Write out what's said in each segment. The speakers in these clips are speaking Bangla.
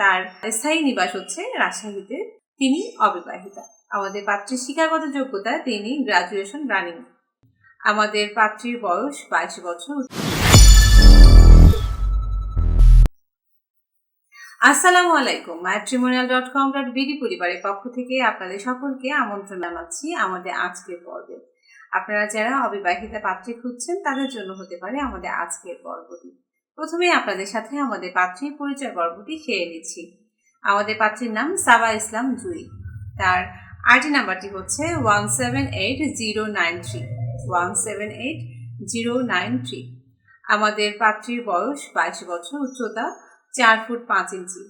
তার স্থায়ী নিবাস হচ্ছে রাজশাহীতে। তিনি অবিবাহিতা। আমাদের পাত্রীর শিক্ষাগত যোগ্যতা তিনি গ্রাজুয়েশন রানিং আমাদের পাত্রীর বয়স বাইশ বছর। আসসালামু আলাইকুম। Matrimonial dot com dot BD পরিবারের পক্ষ থেকে আপনাদের সকলকে আমন্ত্রণ জানাচ্ছি আমাদের আজকের পর্বে। আপনারা যারা অবিবাহিতা পাত্রী খুঁজছেন, তাদের জন্য হতে পারে আমাদের আজকের পর্বটি। প্রথমে আপনাদের সাথে আমাদের পাত্রীর পরিচয় পর্বটি সেরে নিচ্ছি। আমাদের পাত্রীর নাম সাবা ইসলাম জুই তার আইডি নাম্বারটি হচ্ছে one seven eight zero nine three, one seven eight zero nine three. আমাদের পাত্রীর বয়স বাইশ বছর, উচ্চতা চার ফুট পাঁচ ইঞ্চি।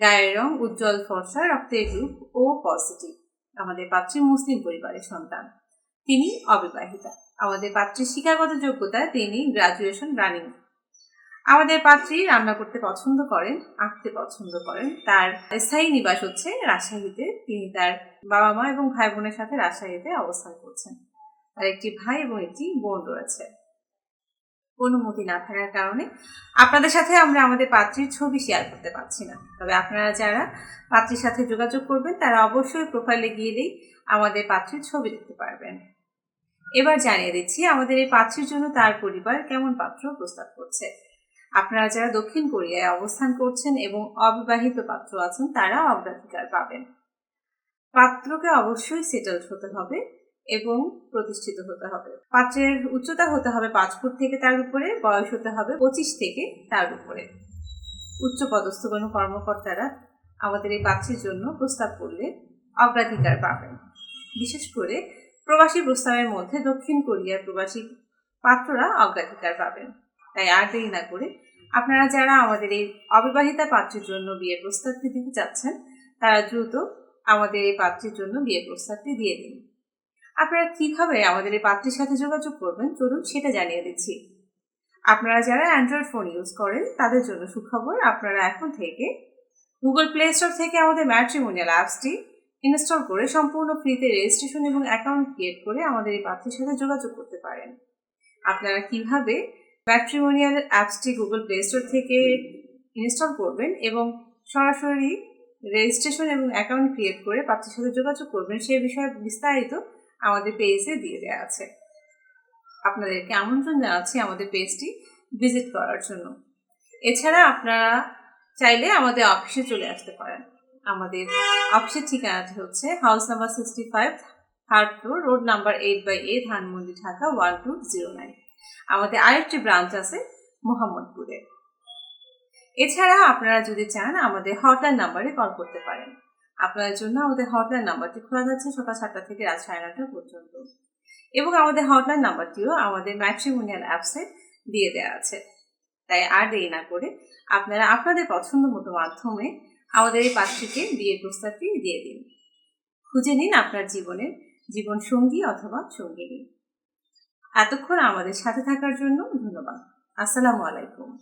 গায়ের রং উজ্জ্বল, ফর্সা রক্তের গ্রুপ ও পজিটিভ আমাদের পাত্রী মুসলিম পরিবারের সন্তান। তিনি অবিবাহিতা। আমাদের পাত্রীর শিক্ষাগত যোগ্যতা তিনি গ্রাজুয়েশন রানিং আমাদের পাত্রী রান্না করতে পছন্দ করেন, আঁকতে পছন্দ করেন। তার স্থায়ী নিবাস হচ্ছে রাজশাহীতে। তিনি তার বাবা মা এবং ভাই বোনের সাথে রাজশাহীতে অবস্থান করছেন। তার একটি ভাই এবং একটি বোন রয়েছে। অনুমতি না থাকার কারণে আপনাদের সাথে আমরা আমাদের পাত্রীর ছবি শেয়ার করতে পারছি না। তবে আপনারা যারা পাত্রীর সাথে যোগাযোগ করবেন, তারা অবশ্যই প্রোফাইলে গিয়েলেই আমাদের পাত্রীর ছবি দেখতে পারবেন। এবার জানিয়ে দিচ্ছি, আমাদের এই পাত্রীর জন্য তার পরিবার কেমন পাত্র প্রস্তাব করছে। আপনারা যারা দক্ষিণ কোরিয়ায় অবস্থান করছেন এবং অবিবাহিত পাত্র আছেন, তারা অগ্রাধিকার পাবেন। পাত্রকে অবশ্যই সেটেলড হতে হবে এবং প্রতিষ্ঠিত হতে হবে। পাত্রের উচ্চতা হতে হবে পাঁচ ফুট থেকে তার উপরে, বয়স হতে হবে পঁচিশ থেকে তার উপরে। উচ্চ পদস্থ কোনো কর্মকর্তারা আমাদের এই পাত্রের জন্য প্রস্তাব করলে অগ্রাধিকার পাবেন। বিশেষ করে প্রবাসী প্রস্তাবের মধ্যে দক্ষিণ কোরিয়ার প্রবাসী পাত্ররা অগ্রাধিকার পাবেন। তাই আর দেরি না করে আপনারা যারা আমাদের এই অবিবাহিতা পাত্রের জন্য বিয়ের প্রস্তাবটি দিতে চাচ্ছেন, তারা দ্রুত আমাদের এই পাত্রের জন্য বিয়ের প্রস্তাবটি দিয়ে দিন। আপনারা কীভাবে আমাদের এই পাত্রের সাথে যোগাযোগ করবেন, চলুন সেটা জানিয়ে দিচ্ছি। আপনারা যারা অ্যান্ড্রয়েড ফোন ইউজ করেন, তাদের জন্য সুখবর, আপনারা এখন থেকে গুগল প্লে স্টোর থেকে আমাদের ম্যাট্রিমোনিয়াল অ্যাপসটি ইনস্টল করে সম্পূর্ণ ফ্রিতে রেজিস্ট্রেশন এবং অ্যাকাউন্ট ক্রিয়েট করে আমাদের এই পাত্রের সাথে যোগাযোগ করতে পারেন। আপনারা কীভাবে ম্যাট্রিমোনিয়াল অ্যাপসটি গুগল প্লে স্টোর থেকে ইনস্টল করবেন এবং সরাসরি রেজিস্ট্রেশন এবং অ্যাকাউন্ট ক্রিয়েট করে পাত্রের সাথে যোগাযোগ করবেন সে বিষয়ে বিস্তারিত আমাদের পেজে দিয়ে দেওয়া আছে। আপনাদেরকে আমন্ত্রণ জানাচ্ছি আমাদের পেজটি ভিজিট করার জন্য। এছাড়া আপনারা চাইলে আমাদের অফিসে চলে আসতে পারেন। আমাদের অফিসের ঠিকানাটি হচ্ছে house number sixty five third floor road number eight by A Dhanmondi Dhaka one two zero nine আমাদের আরেকটি ব্রাঞ্চ আছে মোহাম্মদপুরে। এছাড়া আপনারা যদি চান, আমাদের হটলাইন নাম্বারে কল করতে পারেন। আপনাদের জন্য আমাদের হটলাইন নাম্বারটি খোলা যাচ্ছে সকাল সাতটা থেকে রাত সাড়ে নটা পর্যন্ত। এবং আমাদের হটলাইন নাম্বারটিও আমাদের ম্যাট্রিমোনিয়াল অ্যাপসে দিয়ে দেওয়া আছে। তাই আর দেরি না করে আপনারা আপনাদের পছন্দ মতো মাধ্যমে আমাদের এই পাত্রীকে বিয়ের প্রস্তাবটি দিয়ে দিন। খুঁজে নিন আপনার জীবনের জীবন সঙ্গী অথবা সঙ্গিনী। এতক্ষণ আমাদের সাথে থাকার জন্য ধন্যবাদ। আসসালামু আলাইকুম।